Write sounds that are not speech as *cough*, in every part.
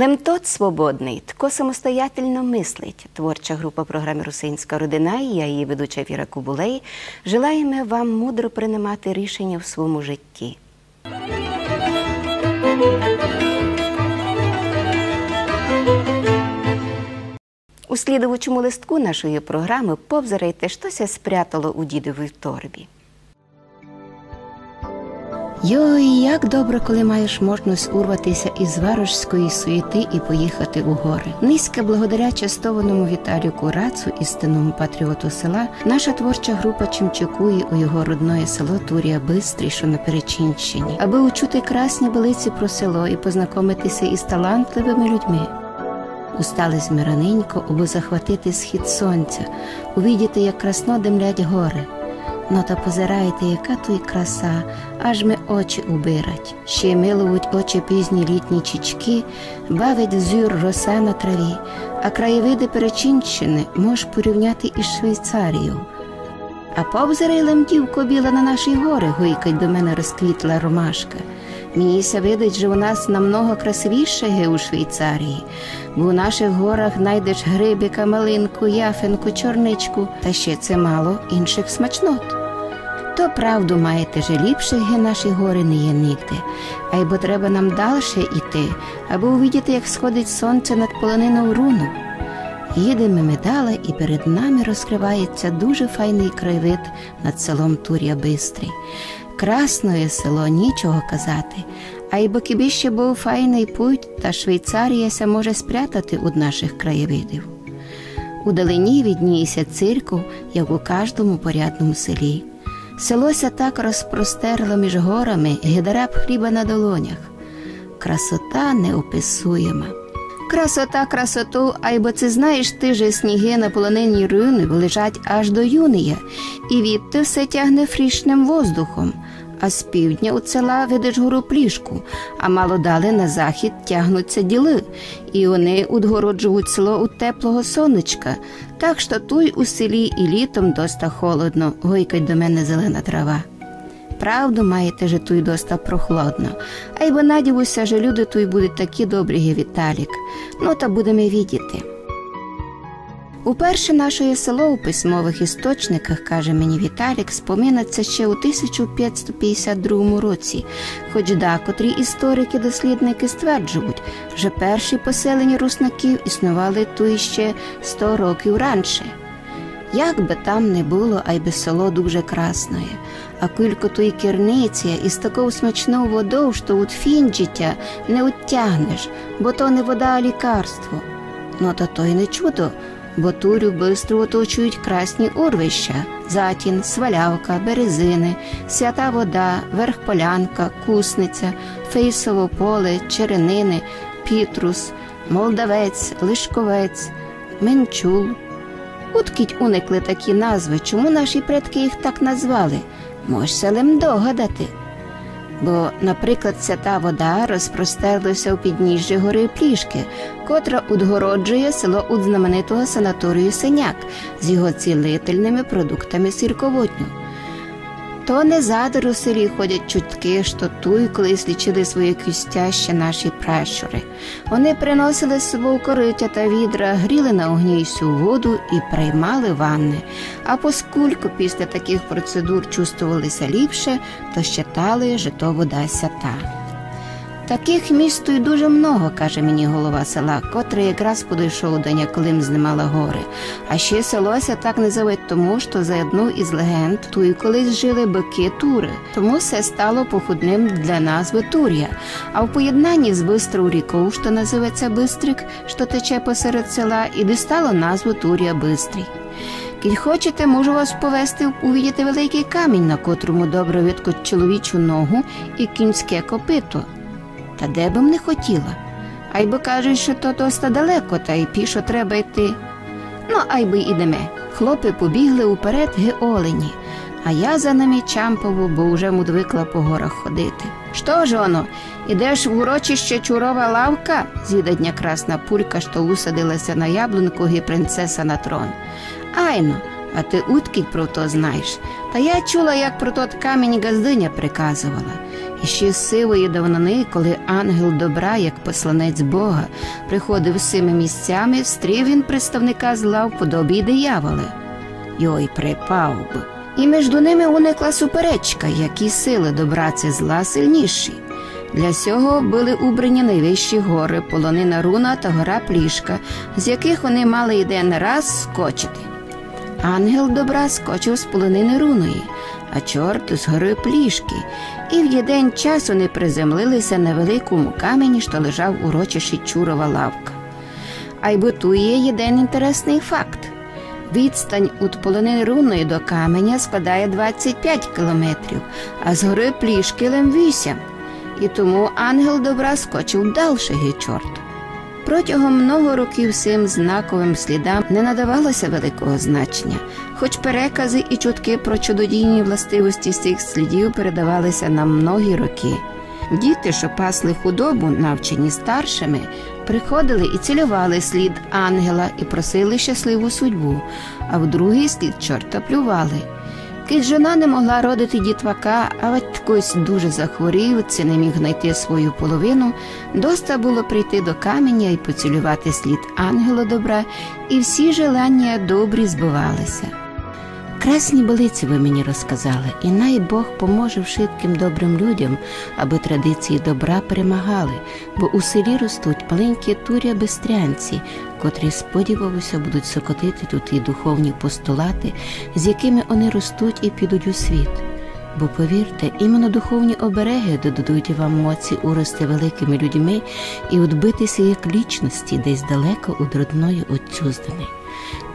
Лемтот свободний, тко самостоятельно мислить. Творча група програми Русинська родина і я її ведуча Віра Кубулей желаємо вам мудро приймати рішення в своєму житті. У слідувачому листку нашої програми повзарайте, щося спрятало у дідовій торбі. Йой, як добре, коли маєш можливість урватися із варожської суєти і поїхати у гори. Низька благодаря частованому Віталію Курацу, істинному патріоту села, наша творча група чимчикує у його родне село Турія Бистрий, що на Перечинщині, аби учути красні велиці про село і познайомитися із талантливими людьми. Устали змираненько, аби захватити схід сонця, увідіти, як красно демлять гори. Ну та позирайте, яка то й краса, аж ми очі убирать. Ще милують очі пізні літні чічки, бавить взюр роса на траві, а краєвиди Перечинщини мож порівняти із Швейцарією. А повзирай лемтівко біла на наші гори, гойкать до мене розквітла ромашка. Мені ся видить, що у нас намного красивіше ге у Швейцарії, бо у наших горах знайдеш грибика, малинку, яфинку, чорничку, та ще це мало інших смачнот. То правду маєте, же ліпших ге наші гори не є нігде, а й бо треба нам дальше йти, аби увидіти, як сходить сонце над полониною руну. Їдемо ми далі, і перед нами розкривається дуже файний краєвид над селом Тур'я Бистрий. Красне село, нічого казати, а й бо кібі ще був файний путь, та Швейцарія ся може спрятати від наших краєвидів. У далині відніється цирков, як у кожному порядному селі. Селося так розпростерло між горами, гідараб хліба на долонях. Красота неописуєма. Красота, красоту, а й бо це знаєш ти же сніги на полонині руни лежать аж до юнія, і відти все тягне фрішним воздухом. А з півдня у села видиш гору плішку, а мало далі на захід тягнуться діли, і вони удгороджують село у теплого сонечка, так що туй у селі і літом доста холодно, гойкать до мене зелена трава. Правду маєте же туй доста прохладно, а й бо надівуся, що люди туй будуть такі добрі, Віталік. Ну та будемо відіти. Уперше наше село у письмових істочниках, каже мені Віталік, споминається ще у 1552 році, хоч декотрі історики-дослідники стверджують, що перші поселення руснаків існували тут ще 100 років раніше. Як би там не було, а й би село дуже красне, а кілько тої керниці із такою смачною водою, що от фінджиття не оттягнеш, бо то не вода, а лікарство. Ну то то й не чудо, бо турю бистро оточують красні урвища, затін, свалявка, березини, свята вода, верхполянка, кусниця, фейсово поле, черенини, пітрус, молдавець, лишковець, менчул. Откіть уникли такі назви, чому наші предки їх так назвали, мож селем догадати. Бо, наприклад, свята вода розпростерлася у підніжжі гори Плішки, котра удгороджує село у знаменитого санаторію Синяк з його цілительними продуктами сірководню. То не задар у селі ходять чутки, що туй колись лічили свої кістя ще наші пращури. Вони приносили з собою кориття та відра, гріли на огні всю воду і приймали ванни. А поскольку після таких процедур чувствувалися ліпше, то щитали, що то вода свята. Таких міст й дуже много, каже мені голова села, котрий якраз подійшов до Няклим знімала гори. А ще селося так називають тому, що за одну із легенд тут колись жили бики тури, тому все стало походним для назви Тур'я. А в поєднанні з бистрою рікою, що називається Бистрик, що тече посеред села, і дістало назву Тур'я Бистрий. Кіль хочете, можу вас повести увідіти великий камінь, на котрому добре видко чоловічу ногу і кінське копито. Та де б не хотіла. Ай би кажуть, що то доста далеко, та й пішо треба йти. Ну, ай би ідеме. Хлопи побігли уперед ге олені, а я за ними чампову, бо вже мудвикла по горах ходити. Що ж оно, ідеш в урочище чурова лавка? зідадня красна пулька, що усадилася на яблунку ге принцеса на трон. Айно, а ти уткіть про то знаєш. Та я чула, як про тот камінь газдиня приказувала. І ще з сивої давнини, коли ангел добра, як посланець Бога, приходив з цими місцями, стрів він представника зла в подобі дияволи. Йой припав би. І між ними уникла суперечка, які сили добра це зла сильніші. Для цього були убрані найвищі гори, полонина руна та гора плішка, з яких вони мали йде раз скочити. Ангел добра скочив з полонини руної, а чорт з гори плішки, і в єден час вони приземлилися на великому камені, що лежав у рочищі Чурова лавка. А й бутує єден інтересний факт. Відстань від полонини руної до каменя складає 25 кілометрів, а з гори плішки лем 8. І тому ангел добра скочив далі дальше чорт. Протягом много років цим знаковим слідам не надавалося великого значення, хоч перекази і чутки про чудодійні властивості цих слідів передавалися на многі роки. Діти, що пасли худобу, навчені старшими, приходили і цілювали слід ангела і просили щасливу судьбу, а в другий слід чорта плювали. Кить жона не могла родити дітвака, а батькось дуже захворів, це не міг знайти свою половину. Доста було прийти до каменя і поцілювати слід ангела добра, і всі желання добрі збивалися. Красні болиці ви мені розказали, і най Бог поможе вшитким добрим людям, аби традиції добра перемагали, бо у селі ростуть маленькі туря бестрянці, котрі сподівалося будуть сокотити тут і духовні постулати, з якими вони ростуть і підуть у світ. Бо повірте, іменно духовні обереги додадуть вам моці урости великими людьми і відбитися як лічності десь далеко від родної отчуздини.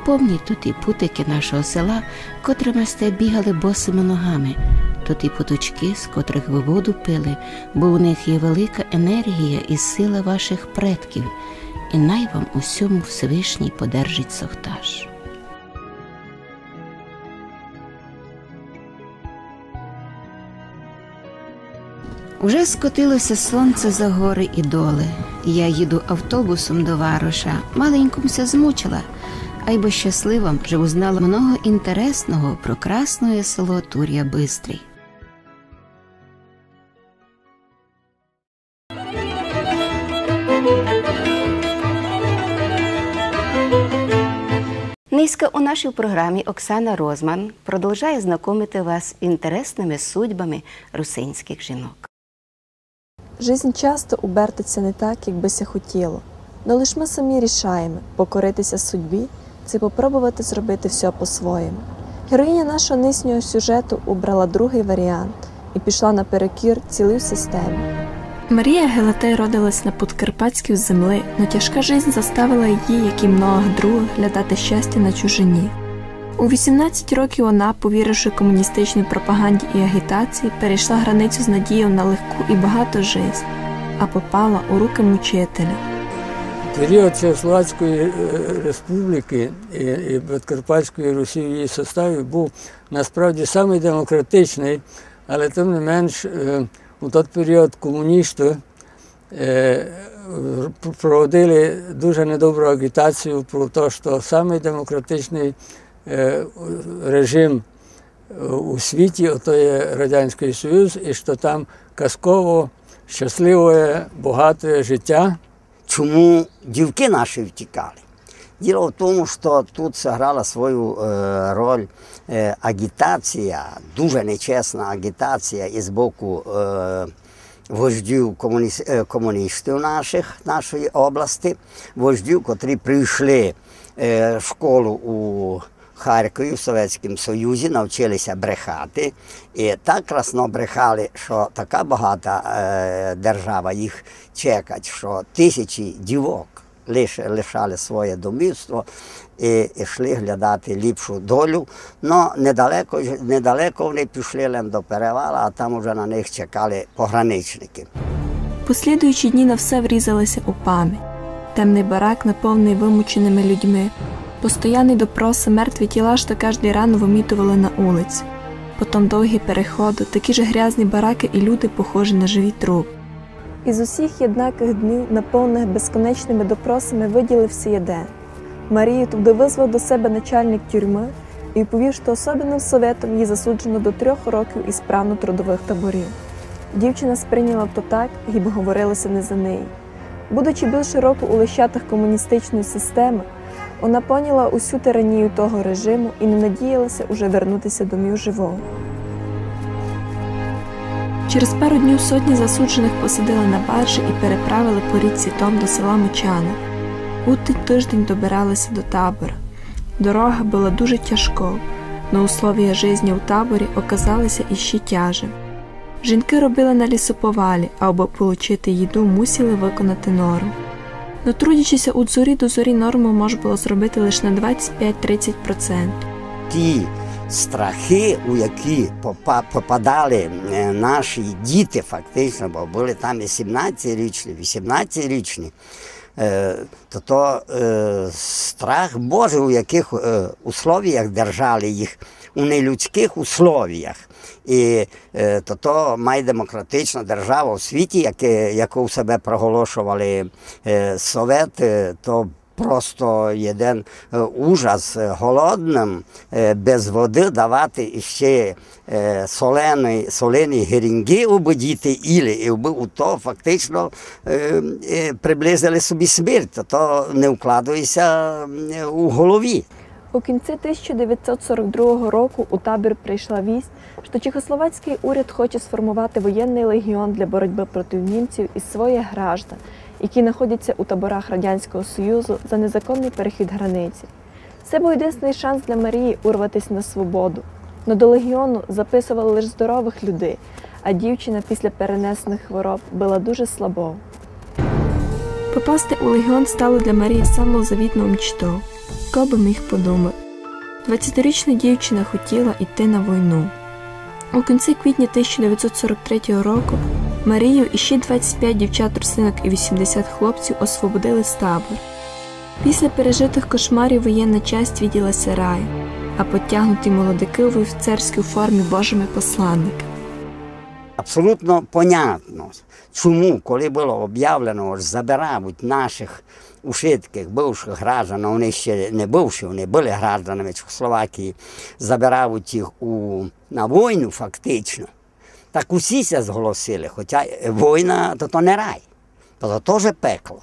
Помніть тут і путики нашого села, котрими сте бігали босими ногами, тут і поточки, з котрих ви воду пили, бо у них є велика енергія і сила ваших предків, і най вам усьому Всевишній подержить сохтаж. Уже скотилося сонце за гори і доли. Я їду автобусом до Вароша, маленькомся змучила а й бо щаслива, що узнала много інтересного про красне село Тур'я Бистрий. Низька у нашій програмі Оксана Розман продовжує знайомити вас з інтересними судьбами русинських жінок. Жизнь часто убертиться не так, як би ся хотіло, но лиш ми самі рішаємо покоритися судьбі це попробувати зробити все по-своєму. Героїня нашого нинішнього сюжету обрала другий варіант і пішла наперекір цілій системі. Марія Гелатей родилась на Подкарпатській землі, но тяжка жизнь заставила її, як і многих других, глядати щастя на чужині. У 18 років вона, повіривши комуністичній пропаганді і агітації, перейшла границю з надією на легку і багату жизнь, а попала у руки мучителя. Період Чехословацької е, республіки і Подкарпатської Русі в її составі був насправді самий але тим не менш е, у той період комуністи е, проводили дуже недобру агітацію про те, що самий демократичний режим у світі то є Радянський Союз, і що там казково щасливе, багате життя чому дівки наші втікали. Діло в тому, що тут зіграла свою е, роль е, агітація, дуже нечесна агітація із боку е, вождів комуні... Е, комуністів наших, нашої області, вождів, котрі прийшли е, в школу у Харкові в Совєтському Союзі, навчилися брехати. І так красно брехали, що така багата е, держава їх чекать, що тисячі дівок лиш, лишали своє домівство і йшли глядати ліпшу долю. Но недалеко недалеко вони пішли до перевала, а там уже на них чекали пограничники. Послідуючі дні на все врізалися у пам'ять. Темний барак, наповнений вимученими людьми. Постоянний допроси, мертві тіла що кожний рано вимітували на вулиці. Потім довгі переходи, такі ж грязні бараки і люди, похожі на живі труп. Із усіх єднаких днів, наповнених безконечними допросами, виділився єден. Марію туди визвав до себе начальник тюрми і повів, що особливим советом її засуджено до трьох років із правно трудових таборів. Дівчина сприйняла то так, ніби говорилося не за неї. Будучи більше року у лищатах комуністичної системи, вона поняла усю тиранію того режиму і не надіялася уже вернутися домів живого. Через пару днів сотні засуджених посадили на баржі і переправили по річці Том до села Мочани. У тиждень добиралися до табора. Дорога була дуже тяжкою, но условия життя у таборі оказалися іще тяже. Жінки робили на лісоповалі, аби отримати їду, мусили виконати норму. Но трудячися у зорі до зорі норму можна було зробити лише на 25-30%. Ті страхи, у які попадали е, наші діти, фактично, бо були там і 17-річні, 18-річні, е, то то е, страх Божий, у яких условіях держали їх, у нелюдських условіях. І то то демократична держава у світі, яке, яку в себе проголошували Совет, то просто один ужас голодним, без води давати ще солені, солені герінги убудіти ілі, і у то фактично приблизили собі смерть, то не вкладується у голові. У кінці 1942 року у табір прийшла вість, що Чехословацький уряд хоче сформувати воєнний легіон для боротьби проти німців із своїх граждан, які знаходяться у таборах Радянського Союзу за незаконний перехід границі. Це був єдиний шанс для Марії урватися на свободу. Но до легіону записували лише здорових людей, а дівчина після перенесених хвороб була дуже слабою. Попасти у легіон стало для Марії самозавітною мечтою. Хто би міг подумати? 20-річна дівчина хотіла йти на війну. У кінці квітня 1943 року Марію і ще 25 дівчат-руслинок і 80 хлопців освободили з табору. Після пережитих кошмарів воєнна часть відділася раю, а потягнуті молодики у офіцерській формі божими посланниками. Абсолютно понятно, чому, коли було об'явлено, забирають наших ушитких бивших граждан, вони ще не бивші, вони були гражданами Чехословакії, забирають їх у, на війну фактично. Так усі це зголосили, хоча війна то, то не рай, то, теж пекло.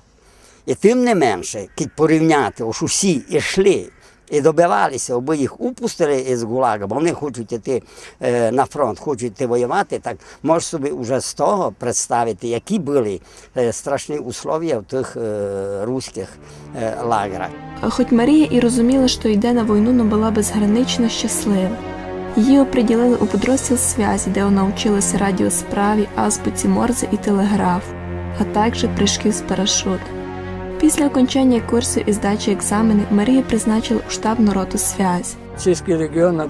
І тим не менше, коли порівняти, ось усі йшли і добивалися, аби їх упустили із ГУЛАГа, бо вони хочуть йти е, на фронт, хочуть йти воювати, так можеш собі вже з того представити, які були е, страшні условия в тих е, руських лагерах. Хоч Марія і розуміла, що йде на війну, але була безгранично щаслива. Її оприділили у підрозділ зв'язі, де вона вчилася радіосправі, азбуці морзе і телеграф, а також прыжків з парашутом. Після окончання курсу і здачі екзаменів Марія призначила у штабну роту зв'язі. Чеський регіон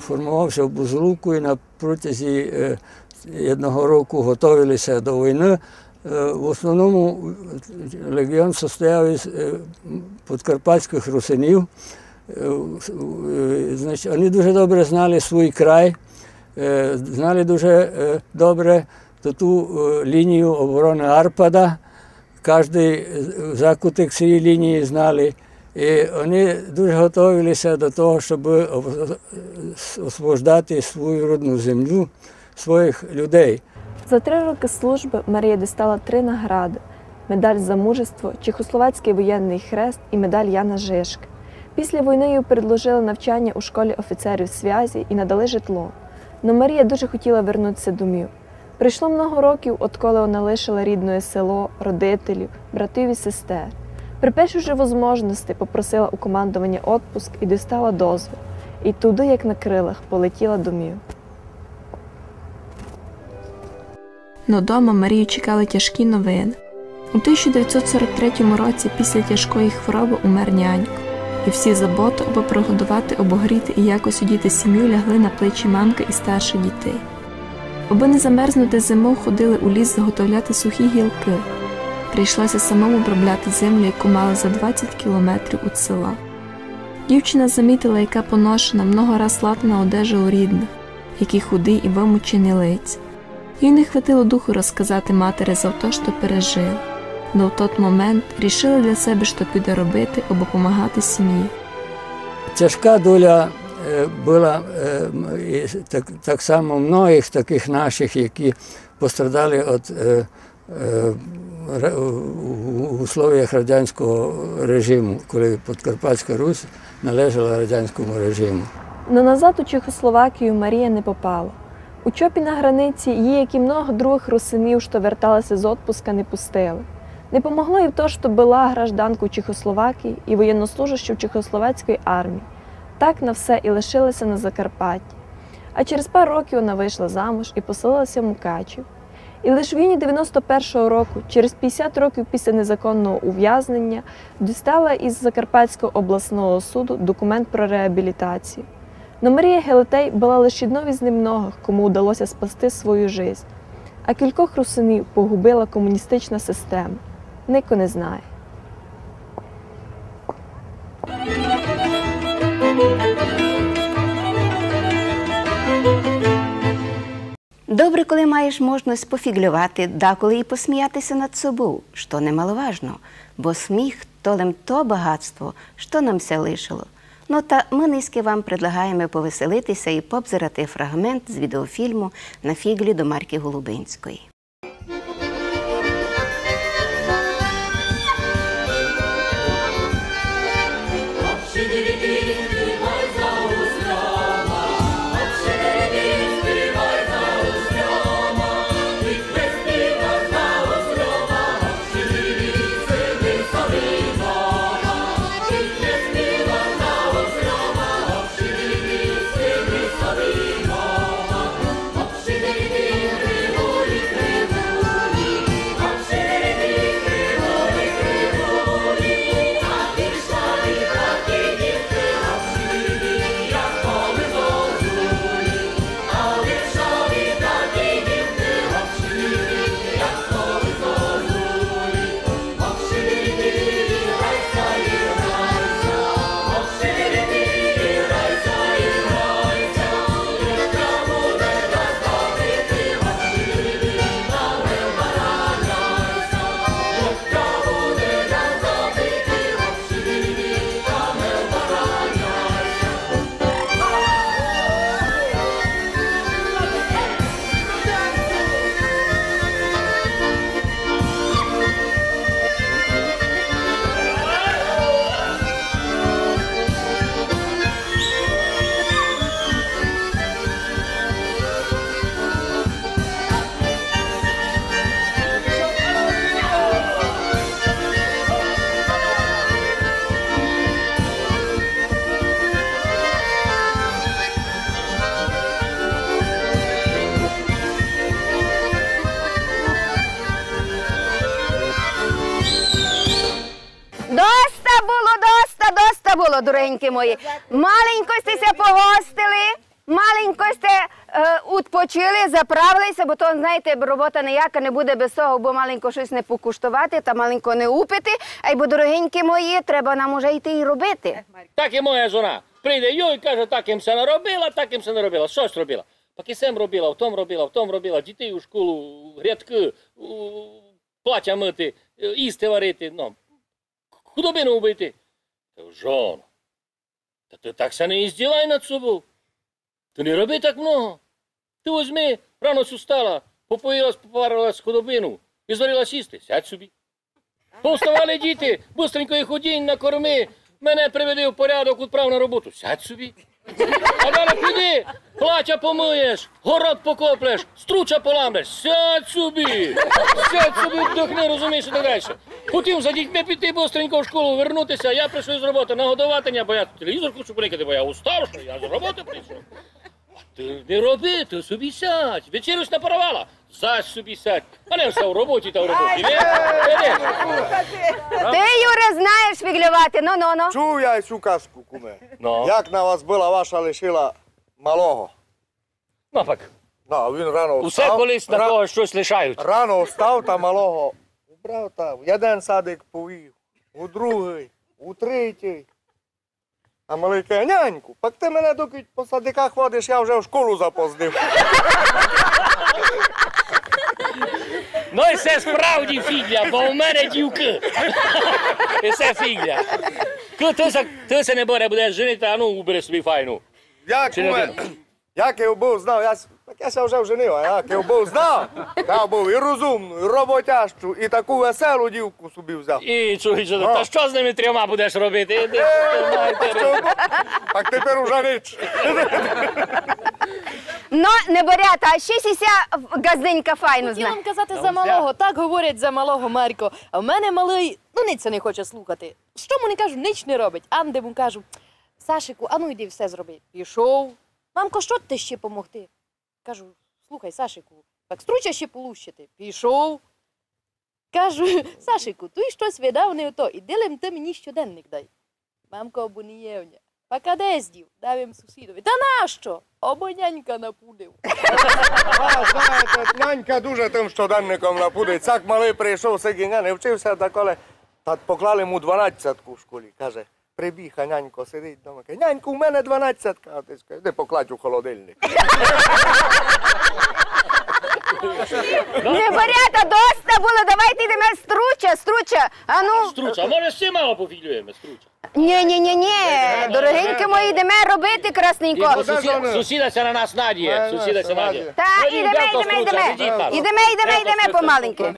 формувався в Бузулуку і на протязі одного року готувалися до війни. В основному легіон состояв із подкарпатських русинів. Значить, Вони дуже добре знали свій край, знали дуже добре ту лінію оборони Арпада. Кожний закуток цієї лінії знали. І вони дуже готувалися до того, щоб освобождати свою родну землю, своїх людей. За три роки служби Марія дістала три награди: медаль за мужество, Чехословацький воєнний хрест і медаль Яна Жишки. Після війни їй предложили навчання у школі офіцерів зв'язі і надали житло. Но Марія дуже хотіла вернутися домів. Прийшло много років, отколи вона лишила рідне село, родителів, братів і сестер. При першій же можливості попросила у командування відпуск і дістала дозвіл. І туди, як на крилах, полетіла домів. Но дома Марію чекали тяжкі новини. У 1943 році після тяжкої хвороби умер нянько, і всі заботи, аби прогодувати, обогріти і якось одіти сім'ю лягли на плечі мамки і старших дітей. Аби не замерзнути зиму, ходили у ліс заготовляти сухі гілки. Прийшлося самому обробляти землю, яку мали за 20 кілометрів від села. Дівчина замітила, яка поношена, много раз латана одежа у рідних, які худі і вимучені лиць. Їй не хватило духу розказати матері за те, що пережив, но в той момент рішила для себе, що піде робити, або допомагати сім'ї. Тяжка доля е, була е, так, так само многих таких наших, які пострадали від е, е, условиях радянського режиму, коли Подкарпатська Русь належала радянському режиму. Но назад у Чехословакію Марія не попала. У чопі на границі її, як і много других русинів, що верталися з отпуска, не пустили. Не помогло і в то, що була гражданку Чехословакії і воєннослужащу Чехословацької армії. Так на все і лишилася на Закарпатті. А через пару років вона вийшла замуж і поселилася в Мукачів. І лише в іюні 91-го року, через 50 років після незаконного ув'язнення, дістала із Закарпатського обласного суду документ про реабілітацію. Но Марія Гелетей була лише одною з немногих, кому вдалося спасти свою життя. А кількох русинів погубила комуністична система. Нико не знає. Добре, коли маєш можливість пофіглювати, деколи і посміятися над собою, що немаловажно, бо сміх толем то багатство, що нам все лишило. Ну та ми низьки вам предлагаємо повеселитися і побзирати фрагмент з відеофільму на фіглі до Марки Голубинської. Доста дуреньки мої. Маленько стеся погостили, маленько сте відпочили, заправилися, бо то, знаєте, робота ніяка не буде без того, бо маленько щось не покуштувати та маленько не упити. А й бо, дорогенькі мої, треба нам уже йти і робити. Так і моя жона. Прийде йой і каже, так їм все не робила, так їм все не робила. Щось робила. Поки сем робила, в том робила, в том робила, дітей у школу, грядки, у, мити, е, їсти варити, ну, худобину вбити. Кажу, Жон, та ти так се не ізділай над собою. Ти не роби так много. Ти возьми, рано устала, попоїлась, попарилась худобину і зварила сісти. Сядь собі. Повставали діти, быстренько їх одінь, накорми, мене приведи в порядок, відправ на роботу. Сядь собі. А далі піди, плача помиєш, город покоплеш, струча поламеш, Сядь собі. Сядь собі, вдохни, розумієш, і так далі. Хотів за дітьми піти бостренько в школу, вернутися, я прийшов з роботи, нагодувати, бо я телевізор хочу поникати, бо я устав, що я з роботи прийшов. Ти не роби, ти собі сядь. Вечерю ж напарувала. Зась собі сядь. А не все в роботі та в роботі. Не? Ти, Юре, знаєш фіглювати, ну ну ну. Чув я цю казку, куме. Ну, Як на вас була ваша лишила малого? ну так. Ну, він рано Усе колись на ра- когось щось лишають. Рано встав та малого. Убрав та в один садик повів, у другий, у третій. А малий каже, няньку, пак ти мене доки по садиках водиш, я вже в школу запоздив. Ну і це справді фігля, бо у мене дівки. І це фігля. Ти се, ти се не бере, будеш женити, а ну убери собі файну. Як Чи не? Як я був знав, я, с- так я ся вже вженив, а як я був знав, я був і розумну, і роботящу, і таку веселу дівку собі взяв. І чуєш, А. та що з ними трьома будеш робити? Іди, Е, Так тепер уже ніч. Ну, не борята, а ще сіся газденька файну Хотіла знає. вам казати за малого, так говорять за малого Марко. А в мене малий, ну ниць це не хоче слухати. Що йому не кажу, ніч не робить. Анде йому кажу, Сашику, а ну йди все зроби. Пішов. Мамко, що ти ще помогти? Кажу, слухай, Сашику, так струча ще полущити. Пішов. Кажу, *laughs* Сашику, ти щось видав не ото, і дилем ти мені щоденник дай. Мамко обонієвня. Пока де здів, дав їм сусідові. Та нащо? Обонянька напудив. *laughs* А, знаєте, нянька дуже тим щоденником напудить. Цак малий прийшов, сидіння, не вчився, та коли та поклали йому дванадцятку в школі. Каже, прибіг, а нянько сидить вдома. Каже, няньку, у мене дванадцятка. А ти скаже, де покладь у холодильник. Не борята, доста було, давайте йдемо струча, струча. А ну, Струча, а може всі мало пофілюємо, струча. ні, ні, ні, ні, дорогенькі мої, йдемо робити красненько. Бо Сусідася на нас надіє, Не, не, сусідася надіє. Та, Ходіть, ідемо, дядько ідемо, Струча, ідемо. ідіть. Ідемо, ідемо, ідемо помаленьки.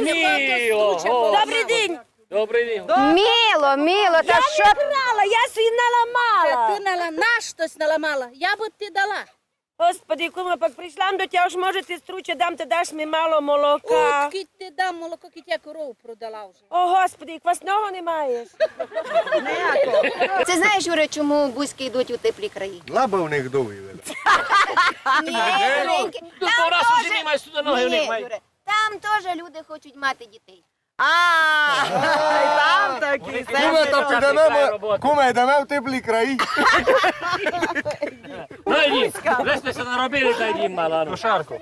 Міло. Добрий день. Добрий день. Міло, міло, та що? Брала, я свій наламала. Ти нала, на щось наламала. Я б ти дала. Господи, кума, пак прийшла до тебе, ж може ти струче дам, ти даш мені мало молока. От кить ти дам молоко, кить я корову продала вже. О, Господи, квасного не маєш. Це знаєш, Юре, чому бузьки йдуть у теплі краї? Лаба в них довгі. Ні, дорогенькі, Тут там по раз у теж- сюди ноги в них має. Там теж люди хочуть мати дітей. А Там *laughs* такі. Куме, даме підемо, куме, йдемо в теплі краї. *laughs* Ну йдіть, лестеся наробили, та йдіть мала. Ну, шарку.